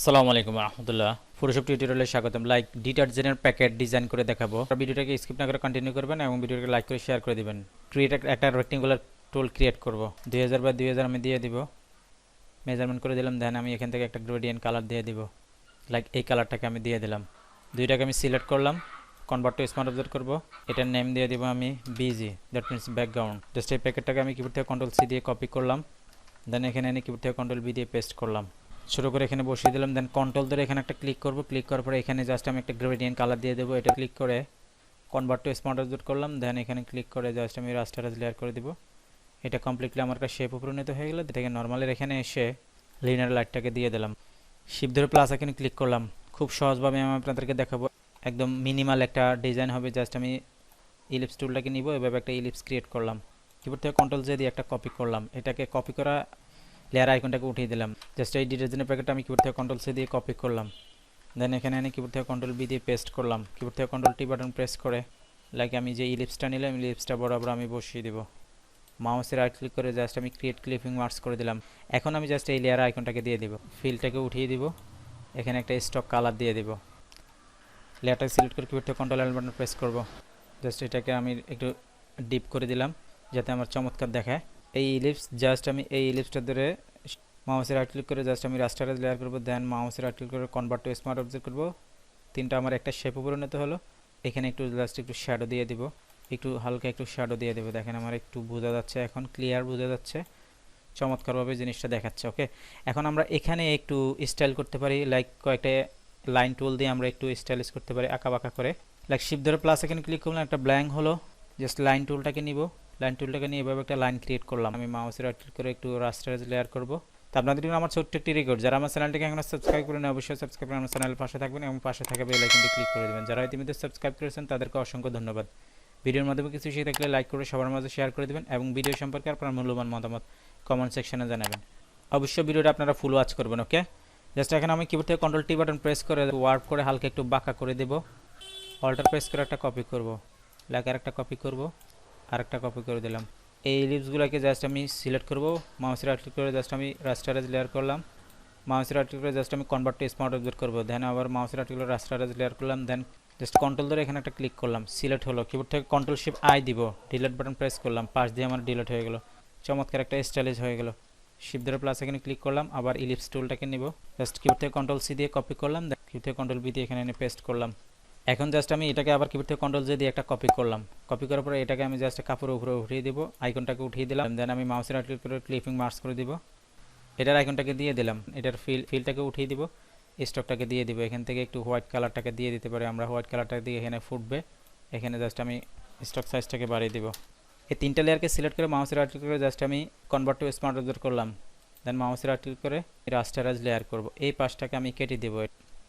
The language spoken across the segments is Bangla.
আসসালামু আলাইকুম রহমতুল্লাহ। ফটোশপ টিউটোরিয়ালে স্বাগতম। লাইক ডিটারজেন্টের প্যাকেট ডিজাইন করে দেখাবো। ভিডিওটাকে স্কিপ না করে কন্টিনিউ করবেন এবং ভিডিওটাকে লাইক করে শেয়ার করে দিবেন। ক্রিয়েট একটা রেক্টেঙ্গুলার টুল ক্রিয়েট করব। দুই হাজার বা দুই হাজার আমি দিয়ে দিব। মেজারমেন্ট করে দিলাম। দেন আমি এখান থেকে একটা গ্রেডিয়েন্ট কালার দিয়ে দিব। লাইক এই কালারটাকে আমি দিয়ে দিলাম। দুইটাকে আমি সিলেক্ট করলাম। কনভার্ট টু স্মার্ট অবজার্ভ করব। এটার নেম দিয়ে দিব আমি BG that means background just এই প্যাকেটটাকে আমি কিবোর্ড থেকে কন্ট্রোল সি দিয়ে কপি করলাম। দেন এখানে এনে কিবোর্ড থেকে কন্ট্রোল বি দিয়ে পেস্ট করলাম। ছোটো করে এখানে বসিয়ে দিলাম দেন কন্ট্রোল ধরে এখানে একটা ক্লিক করব ক্লিক করার পরে এখানে জাস্ট আমি একটা গ্রেডিয়েন্ট কালার দিয়ে দেবো, এটা ক্লিক করে কনভার্ট টু স্মার্ট অবজার্ভ করলাম দেন এখানে ক্লিক করে জাস্ট আমি রাস্টারাজ লেয়ার করে দিব। এটা কমপ্লিটলি আমার কাছে শেপ উপনীত হয়ে গেলো, এটাকে নর্মালের এখানে এসে লিনার লাইটটাকে দিয়ে দিলাম। শিপ ধরে প্লাস এখানে ক্লিক করলাম। খুব সহজভাবে আমি আপনাদেরকে দেখাবো, একদম মিনিমাল একটা ডিজাইন হবে জাস্ট আমি ইলিপস টুলটাকে নিব, এভাবে একটা ইলিপস ক্রিয়েট করলাম। কিবোর্ড থেকে কন্ট্রোল জে দিয়ে একটা কপি করলাম। এটাকে কপি করা লেয়ার আইকনটাকে উঠিয়ে দিলাম। জাস্ট এই ডিটারজেন্টের প্যাকেটটা আমি কিবোর্ড থেকে কন্ট্রোল সি দিয়ে কপি করলাম। দেন এখানে এনে কিবোর্ড থেকে কন্ট্রোল বি দিয়ে পেস্ট করলাম। কিবোর্ড থেকে কন্ট্রোল টি বাটন প্রেস করে লাইক আমি যে ইলিপসটা নিলাম ইলিপসটা বরাবর আমি বসিয়ে দিব। মাউসে রাইট ক্লিক করে জাস্ট আমি ক্রিয়েট ক্লিপিং মার্কস করে দিলাম। এখন আমি জাস্ট এই লেয়ার আইকনটাকে দিয়ে দিব। ফিলটাকে উঠিয়ে দিব। এখানে একটা স্টক কালার দিয়ে দিব। লেয়ারটাকে সিলেক্ট করে কিবোর্ড থেকে কন্ট্রোল বাটন প্রেস করব। জাস্ট এটাকে আমি একটু ডিপ করে দিলাম, যাতে আমার চমৎকার দেখায়। এই ইলিপস জাস্ট আমি এই ইলিপসটা ধরে মাউসে রাইট ক্লিক করে জাস্ট আমি রাস্টারাইজ লেয়ার করব দেন মাউসে রাইট ক্লিক করে কনভার্ট টু স্মার্ট অবজেক্ট করব। তিনটা আমার একটা শেপে পরিণত হলো। এখানে একটু জাস্ট একটু শ্যাডো দিয়ে দিব। একটু হালকা একটু শ্যাডো দিয়ে দেবো। দেখেন আমার একটু বোঝা যাচ্ছে এখন ক্লিয়ার বোঝা যাচ্ছে। চমৎকারভাবে জিনিসটা দেখাচ্ছে ওকে এখন আমরা এখানে একটু স্টাইল করতে পারি লাইক কয়েকটা লাইন টুল দিয়ে আমরা একটু স্টাইলিশ করতে পারি, আঁকা বাঁকা করে। লাইক শিপ ধরে প্লাস এখানে ক্লিক করলাম, একটা ব্ল্যাঙ্ক হলো। জাস্ট লাইন টুলটাকে নিব। লাইন টুলটাকে নিয়ে এভাবে একটা লাইন ক্রিয়েট করলাম। আমি মাউসের ক্লিক করে একটু রাস্টারাইজ লেয়ার করব। তো আপনাদের জন্য আমার ছোট্ট একটি রেকর্ড যারা আমার চ্যানেলটিকে এখনও সাবস্ক্রাইব করেন, অবশ্যই সাবস্ক্রাইব করে আমার চ্যানেলের পাশে থাকবেন এবং পাশে থাকা বেল আইকনটি ক্লিক করে দেবেন। যারা ইতিমধ্যে সাবস্ক্রাইব করেছেন, তাদেরকে অসংখ্য ধন্যবাদ। ভিডিওর মাধ্যমে কিছু শিখে থাকলে লাইক করে সবার মাঝে শেয়ার করে দেবেন এবং ভিডিও সম্পর্কে আপনার মূল্যবান মতামত কমেন্ট সেকশনে জানাবেন। অবশ্যই ভিডিওটা আপনারা ফুল ওয়াচ করবেন ওকে জাস্ট এখানে আমি কিবোর্ড থেকে কন্ট্রোল টি বাটন প্রেস করে ওয়ার্ক করে হালকা একটু বাঁকা করে দেব। অল্টার প্রেস করে একটা কপি করব। লেখার একটা কপি করব। আর একটা কপি করে দিলাম। এই লিপসগুলোকে জাস্ট আমি সিলেক্ট করব। মাউস রাইট করে জাস্ট আমি রাস্টারাইজ লেয়ার করলাম। মাউস রাইট করে জাস্ট আমি কনভার্ট টু স্মার্ট অবজেক্ট করব। দেন আবার মাউস রাইট করে রাস্টারাইজ লেয়ার করলাম। দেন জাস্ট কন্ট্রোল ধরে এখানে একটা ক্লিক করলাম। সিলেক্ট হলো। কিবোর্ড থেকে কন্ট্রোল শিপ আই দিব। ডিলেট বাটন প্রেস করলাম। পাশ দিয়ে আমার ডিলেট হয়ে গেলো। চমৎকার একটা স্টাইলিশ হয়ে গেলো। শিপ ধরে প্লাস এখানে ক্লিক করলাম। আবার ইলিপস টুলটাকে নিব। জাস্ট কিবোর্ড থেকে কন্ট্রোল সি দিয়ে কপি করলাম। কিবোর্ড থেকে কন্ট্রোল বি দিয়ে এখানে এনে পেস্ট করলাম। এখন জাস্ট আমি এটাকে আবার কিবোর্ড থেকে কন্ট্রোল দিয়ে একটা কপি করলাম। কপি করার পরে এটাকে আমি জাস্ট কাপড়ের উপরে উঠিয়ে দিব আইকনটাকে উঠিয়ে দিলাম দেন আমি মাউসের রাইট ক্লিক করে ক্লিপিং মার্কস করে দিব। এটার আইকনটাকে দিয়ে দিলাম, এটার ফিল ফিলটাকে উঠিয়ে দিব স্টকটাকে দিয়ে দিব। এখান থেকে একটু হোয়াইট কালারটাকে দিয়ে দিতে পারি আমরা হোয়াইট কালারটা দিয়ে এখানে ফুটবে। এখানে জাস্ট আমি স্টক সাইজটাকে বাড়িয়ে দিব। এই তিনটা লেয়ারকে সিলেক্ট করে মাউসের রাইট ক্লিক করে জাস্ট আমি কনভার্ট টু স্মার্ট অবজার্ভ করলাম। দেন মাউসের রাইট ক্লিক করে রাস্টারাইজ লেয়ার করব। এই পাশটাকে আমি কেটে দেবো।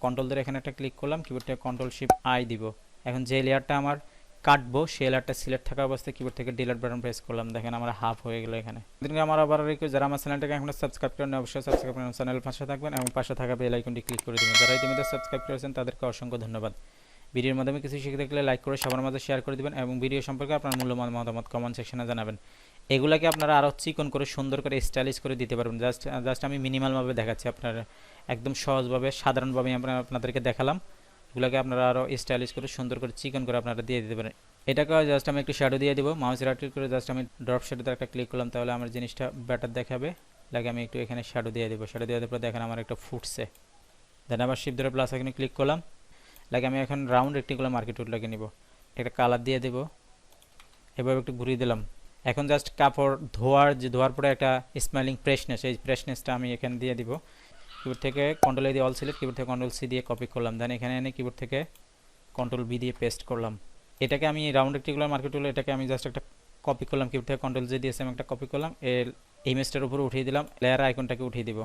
কন্ট্রোল ধরে এখানে একটা ক্লিক করলাম কিবোর্ড থেকে কন্ট্রোল শিপ আই দিব। এখন যে লেয়ারটা আমার কাটবো সে লেয়ারটা সিলেক্ট থাকা অবস্থায় কিবোর্ড থেকে ডিলেট বাটন প্রেস করলাম। দেখেন আমার হাফ হয়ে গেল এখানে। দিনকে আমার আবার রিকোয়েস্ট যারা আমার চ্যানেলটাকে এখন সাবস্ক্রাইব করেন অবশ্যই সাবস্ক্রাইব করেন চ্যানেল পাশে থাকবেন এবং পাশে থাকা বেল আইকনটি ক্লিক করে দেবেন। যারা ইতিমধ্যে সাবস্ক্রাইব করেছেন, তাদেরকে অসংখ্য ধন্যবাদ। ভিডিওর মাধ্যমে কিছু শিখে থাকলে লাইক করে সবার মাঝে শেয়ার করে দেবেন এবং ভিডিও সম্পর্কে আপনার মূল্যবান মতামত কমেন্ট সেকশনে জানাবেন। এগুলাকে আপনারা আরও চিকন করে, সুন্দর করে স্টাইলিশ করে দিতে পারবেন। জাস্ট জাস্ট আমি মিনিমালভাবে দেখাচ্ছি আপনার, একদম সহজভাবে, সাধারণভাবে আমরা আপনাদেরকে দেখালাম। এগুলোকে আপনারা আরও স্টাইলিশ করে, সুন্দর করে, চিকন করে আপনারা দিয়ে দিতে পারেন। এটাকে জাস্ট আমি একটু শ্যাডো দিয়ে দেবো। মাউস রাইট করে জাস্ট আমি ড্রপ শ্যাডোতে একটা ক্লিক করলাম, তাহলে আমার জিনিসটা বেটার দেখাবে। লাগে আমি একটু এখানে শ্যাডো দিয়ে দেবো। শ্যাডো দেওয়ার পর দেখেন আমার একটা ফুটছে। দেন আবার শিপ ধরে প্লাস এখানে ক্লিক করলাম। লাগে আমি এখন রাউন্ড রেক্টিকুলার মার্কেট টুলটাকে নিব। একটা কালার দিয়ে দেবো। এভাবে একটু ঘুরিয়ে দিলাম। এখন জাস্ট কাপড় ধোয়ার যে ধোয়ার পরে একটা স্মেলিং ফ্রেশনেস এই ফ্রেশনেসটা আমি এখানে দিয়ে দিব। কিবোর্ড থেকে কন্ট্রোল এ দিয়ে অল সিলেক্ট কিবোর্ড থেকে কন্ট্রোল সি দিয়ে কপি করলাম। দেন এখানে এনে কিবোর্ড থেকে কন্ট্রোল বি দিয়ে পেস্ট করলাম। এটাকে আমি রাউন্ড রেক্টিকুলার মার্কেট টুল এটাকে আমি জাস্ট একটা কপি করলাম। কিবোর্ড থেকে কন্ট্রোল জে দিয়েছে আমি একটা কপি করলাম। এর ইমেজটার উপরে উঠিয়ে দিলাম। লেয়ার আইকনটাকে উঠিয়ে দিব।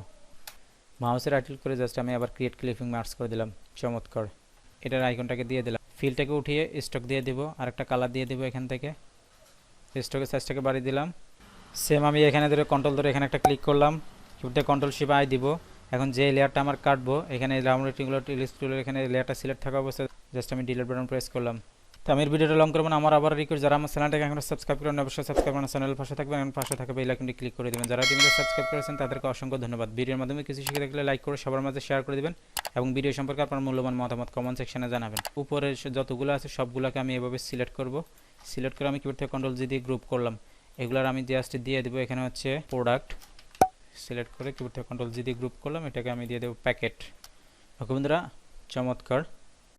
মাউসের ক্লিক করে জাস্ট আমি আবার ক্রিয়েট ক্লিপিং মার্কস করে দিলাম। চমৎকার। এটার আইকনটাকে দিয়ে দিলাম। ফিলটাকে উঠিয়ে স্টক দিয়ে দিব আর একটা কালার দিয়ে দিব এখান থেকে। স্টকের সাইজটাকে বাড়িয়ে দিলাম। সেম আমি এখানে ধরে কন্ট্রোল ধরে এখানে একটা ক্লিক করলাম। থেকে কন্ট্রোল শিপ আই দিব। এখন যে লেয়ারটা আমার কাটবো, এখানে রাউন্ড লিস্ট টুলের এখানে লেয়ারটা সিলেক্ট থাকা অবস্থায় জাস্ট আমি ডিলেট বাটন প্রেস করলাম। তো আমি ভিডিওটা লং করব আমার আবার রিকোয়েস্ট যারা আমার চ্যানেলটাকে এখন সাবস্ক্রাইব করেন অবশ্যই সাবস্ক্রাইব করেন চ্যানেল পাশে থাকবেন, এবং পাশে থাকবে বেল আইকনটি ক্লিক করে দেবেন। যারা ইতিমধ্যে সাবস্ক্রাইব করেছেন, তাদেরকে অসংখ্য ধন্যবাদ। ভিডিওর মাধ্যমে কিছু শিখে থাকলে লাইক করে, সবার মাঝে শেয়ার করে দিবেন। এবং ভিডিও সম্পর্কে আপনার মূল্যবান মতামত কমেন্ট সেকশনে জানাবেন। উপরে যতগুলো আছে, সবগুলোকে আমি এভাবে সিলেক্ট করব। সিলেক্ট করে আমি কিবোর্ড থেকে কন্ট্রোল জি দিয়ে গ্রুপ করলাম। এগুলার আমি জাস্ট দিয়ে দেবো, এখানে হচ্ছে প্রোডাক্ট সিলেক্ট করে কিবোর্ড থেকে কন্ট্রোল জি দিয়ে গ্রুপ করলাম, এটাকে আমি দিয়ে দেবো প্যাকেট ওকে বন্ধুরা, চমৎকার।